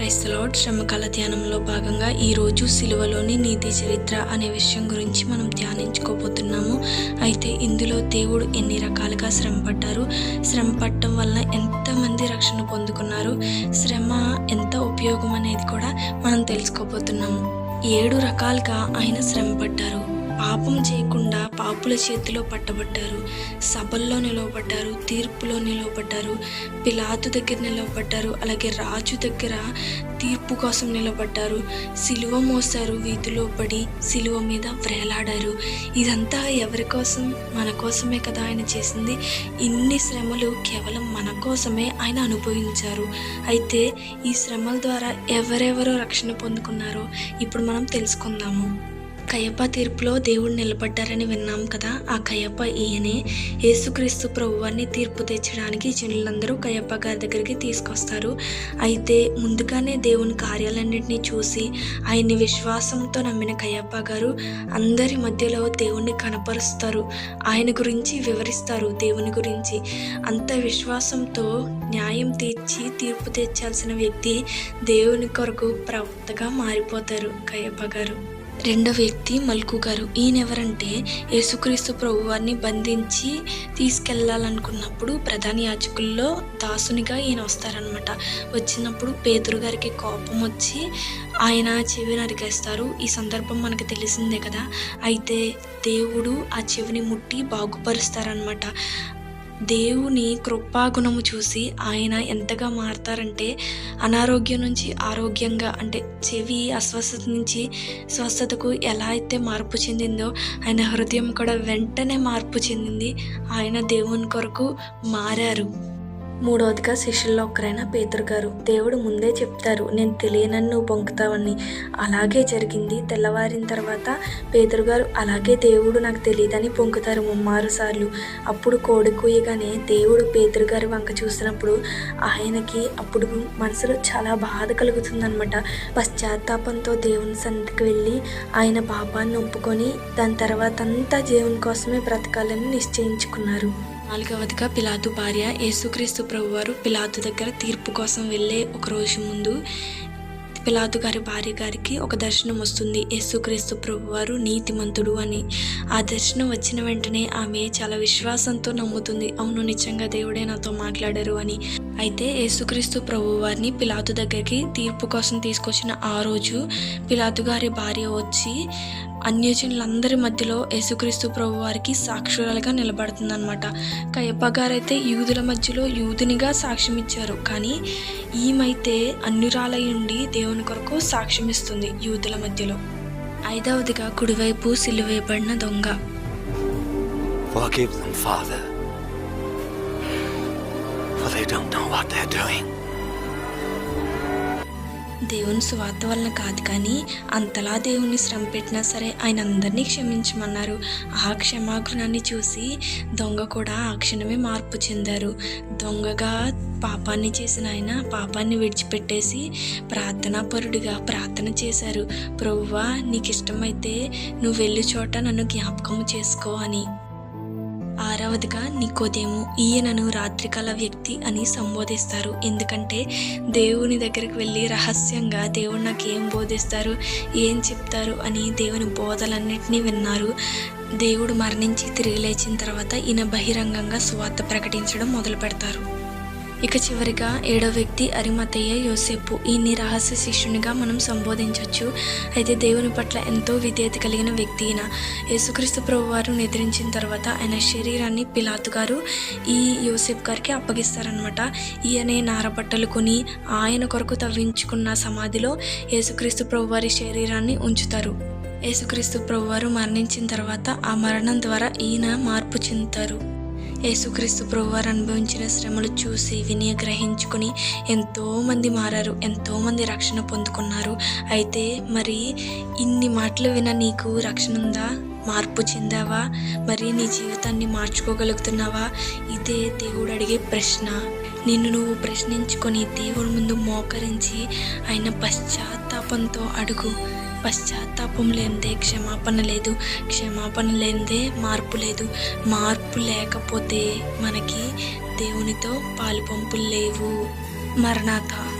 క్రైస్తలాడ్ శ్రమకాల ధ్యానంలో భాగంగా ఈరోజు సిలువలోని నీతి చరిత్ర అనే విషయం గురించి మనం ధ్యానించుకోబోతున్నాము. అయితే ఇందులో దేవుడు ఎన్ని రకాలుగా శ్రమ పడ్డారు? శ్రమ పడటం వల్ల ఎంతమంది రక్షణ పొందుకున్నారు? శ్రమ ఎంత ఉపయోగం అనేది కూడా మనం తెలుసుకోబోతున్నాము. ఏడు రకాలుగా ఆయన శ్రమ పడ్డారు. పాపం చేయకుండా పాపుల చేతిలో పట్టబడ్డారు. సభల్లో నిలవబడ్డారు తీర్పులో నిలవబడ్డారు పిలాతు దగ్గర నిలవబడ్డారు అలాగే రాజు దగ్గర తీర్పు కోసం నిలబడ్డారు. సిలువ మోసారు వీధిలో పడి సిలువ మీద వ్రేలాడారు. ఇదంతా ఎవరి కోసం? మన కోసమే కదా ఆయన చేసింది. ఇన్ని శ్రమలు కేవలం మన కోసమే ఆయన అనుభవించారు. అయితే ఈ శ్రమల ద్వారా ఎవరెవరో రక్షణ పొందుకున్నారో ఇప్పుడు మనం తెలుసుకుందాము. కయ్యప్ప తీర్పులో దేవుడు నిలబడ్డారని విన్నాం కదా ఆ కయ్యప్ప ఈయనే యేసుక్రీస్తు ప్రభువాన్ని తీర్పు తెచ్చడానికి జనులందరూ కయ్యప్ప గారి దగ్గరికి తీసుకొస్తారు. అయితే ముందుగానే దేవుని కార్యాలన్నింటినీ చూసి ఆయన్ని విశ్వాసంతో నమ్మిన కయ్యప్ప గారు అందరి మధ్యలో దేవుణ్ణి కనపరుస్తారు ఆయన గురించి వివరిస్తారు దేవుని గురించి. అంత విశ్వాసంతో న్యాయం తీర్చి తీర్పు తెచ్చాల్సిన వ్యక్తి దేవుని కొరకు ప్రవక్తగా మారిపోతారు కయ్యప్ప గారు. రెండో వ్యక్తి మల్కు గారు. ఈయన ఎవరంటే యేసుక్రీస్తు ప్రభువారిని బంధించి తీసుకెళ్ళాలనుకున్నప్పుడు ప్రధాన యాజకుల్లో దాసునిగా ఈయన వస్తారనమాట వచ్చినప్పుడు పేదరు గారికి కోపం వచ్చి ఆయన చెవి నరికేస్తారు ఈ సందర్భం మనకు తెలిసిందే కదా. అయితే దేవుడు ఆ చెవిని ముట్టి బాగుపరుస్తారనమాట దేవుని కృపాగుణము చూసి ఆయన ఎంతగా మారతారంటే అనారోగ్యం నుంచి ఆరోగ్యంగా అంటే చెవి అస్వస్థత నుంచి స్వస్థతకు ఎలా అయితే మార్పు చెందిందో ఆయన హృదయం కూడా వెంటనే మార్పు చెందింది. ఆయన దేవుని కొరకు మారారు. మూడవదిగా శిష్యుల్లో ఒకరైన పేతురు గారు దేవుడు ముందే చెప్తారు నేను తెలియనని నువ్వు పొంకుతావని అలాగే జరిగింది. తెల్లవారిన తర్వాత పేతురు గారు అలాగే దేవుడు నాకు తెలియదని పొంకుతారు ముమ్మారు సార్లు అప్పుడు కోడికూయగానే దేవుడు పేతురు గారి వంక చూసినప్పుడు ఆయనకి అప్పుడు మనసులో చాలా బాధ కలుగుతుందనమాట పశ్చాత్తాపంతో దేవుని సన్నిధికి వెళ్ళి ఆయన పాపాన్ని ఒప్పుకొని దాని తర్వాత అంతా దేవుని కోసమే బ్రతకాలని నిశ్చయించుకున్నారు. నాలుగవదిగా పిలాతు భార్య యేసుక్రీస్తు ప్రభువారు పిలాతు దగ్గర తీర్పు కోసం వెళ్ళే ఒక రోజు ముందు పిలాతు గారి భార్య గారికి ఒక దర్శనం వస్తుంది. యేసుక్రీస్తు ప్రభువారు నీతిమంతుడు అని. ఆ దర్శనం వచ్చిన వెంటనే ఆమె చాలా విశ్వాసంతో నమ్ముతుంది. అవును నిజంగా దేవుడే నాతో మాట్లాడారు అని. అయితే యేసుక్రీస్తు ప్రభు వారిని పిలాతు దగ్గరికి తీర్పు కోసం తీసుకొచ్చిన ఆ రోజు పిలాతు గారి భార్య వచ్చి అన్యజనులందరి మధ్యలో యేసుక్రీస్తు ప్రభు వారికి సాక్షురాలుగా నిలబడుతుందన్నమాట. కయ్యప్ప గారైతే యూదుల మధ్యలో యూదునిగా సాక్ష్యం ఇచ్చారు కానీ ఈమైతే అన్యురాలై ఉండి దేవుని కొరకు సాక్ష్యం ఇస్తుంది యూదుల మధ్యలో. ఐదవదిగా కుడివైపు సిలువేయబడిన దొంగ. Forgive them, Father, for they don't know what they're doing. దేవుని స్వార్థ వలన కాదు కానీ అంతలా దేవుని శ్రమ పెట్టినా సరే ఆయన అందరినీ క్షమించమన్నారు. ఆ క్షమాగుణాన్ని చూసి దొంగ కూడా ఆ క్షణమే మార్పు చెందారు. దొంగగా పాపాన్ని చేసిన ఆయన పాపాన్ని విడిచిపెట్టేసి ప్రార్థనాపరుడిగా ప్రార్థన చేశారు. ప్రభువా నీకు ఇష్టమైతే నువ్వు వెళ్ళి చోట నన్ను జ్ఞాపకం చేసుకో అని. ఆరవదిగా నికోదేము ఈయనను రాత్రికాల వ్యక్తి అని సంబోధిస్తారు. ఎందుకంటే దేవుని దగ్గరికి వెళ్ళి రహస్యంగా దేవుడు నాకు ఏం బోధిస్తారు ఏం చెప్తారు అని దేవుని బోధలన్నింటినీ విన్నారు. దేవుడు మరణించి తిరిగి లేచిన తర్వాత ఈయన బహిరంగంగా స్వార్థ ప్రకటించడం మొదలు పెడతారు ఇక చివరిగా ఏడో వ్యక్తి అరిమతయ్య యోసేపు. ఈయన్ని రహస్య శిష్యునిగా మనం సంబోధించవచ్చు అయితే దేవుని పట్ల ఎంతో విధేయత కలిగిన వ్యక్తి ఈయన. యేసుక్రీస్తు ప్రభు వారు నిద్రించిన తర్వాత ఆయన శరీరాన్ని పిలాతు గారు ఈ యోసేపు గారికి అప్పగిస్తారనమాట ఈయనే నారబట్టలు కొని ఆయన కొరకు తవ్వించుకున్న సమాధిలో యేసుక్రీస్తు ప్రభు వారి శరీరాన్ని ఉంచుతారు. యేసుక్రీస్తు ప్రభువారు మరణించిన తర్వాత ఆ మరణం ద్వారా ఈయన మార్పు చెందుతారు. యేసుక్రీస్తు ప్రభువారు అనుభవించిన శ్రమలు చూసి విని గ్రహించుకుని ఎంతోమంది మారారు ఎంతోమంది రక్షణ పొందుకున్నారు. అయితే మరి ఇన్ని మాటలు విన నీకు రక్షణ ఉందా? మార్పు చెందావా? మరి నీ జీవితాన్ని మార్చుకోగలుగుతున్నావా? ఇదే దేవుడు అడిగే ప్రశ్న. నిన్ను నువ్వు ప్రశ్నించుకొని దేవుడి ముందు మోకరించి ఆయన పశ్చాత్తాపంతో అడుగు. పశ్చాత్తాపం లేనిదే క్షమాపణ లేదు. క్షమాపణ లేనిదే మార్పు లేదు. మార్పు లేకపోతే మనకి దేవునితో పాలు పంపులు లేవు. మరణాథ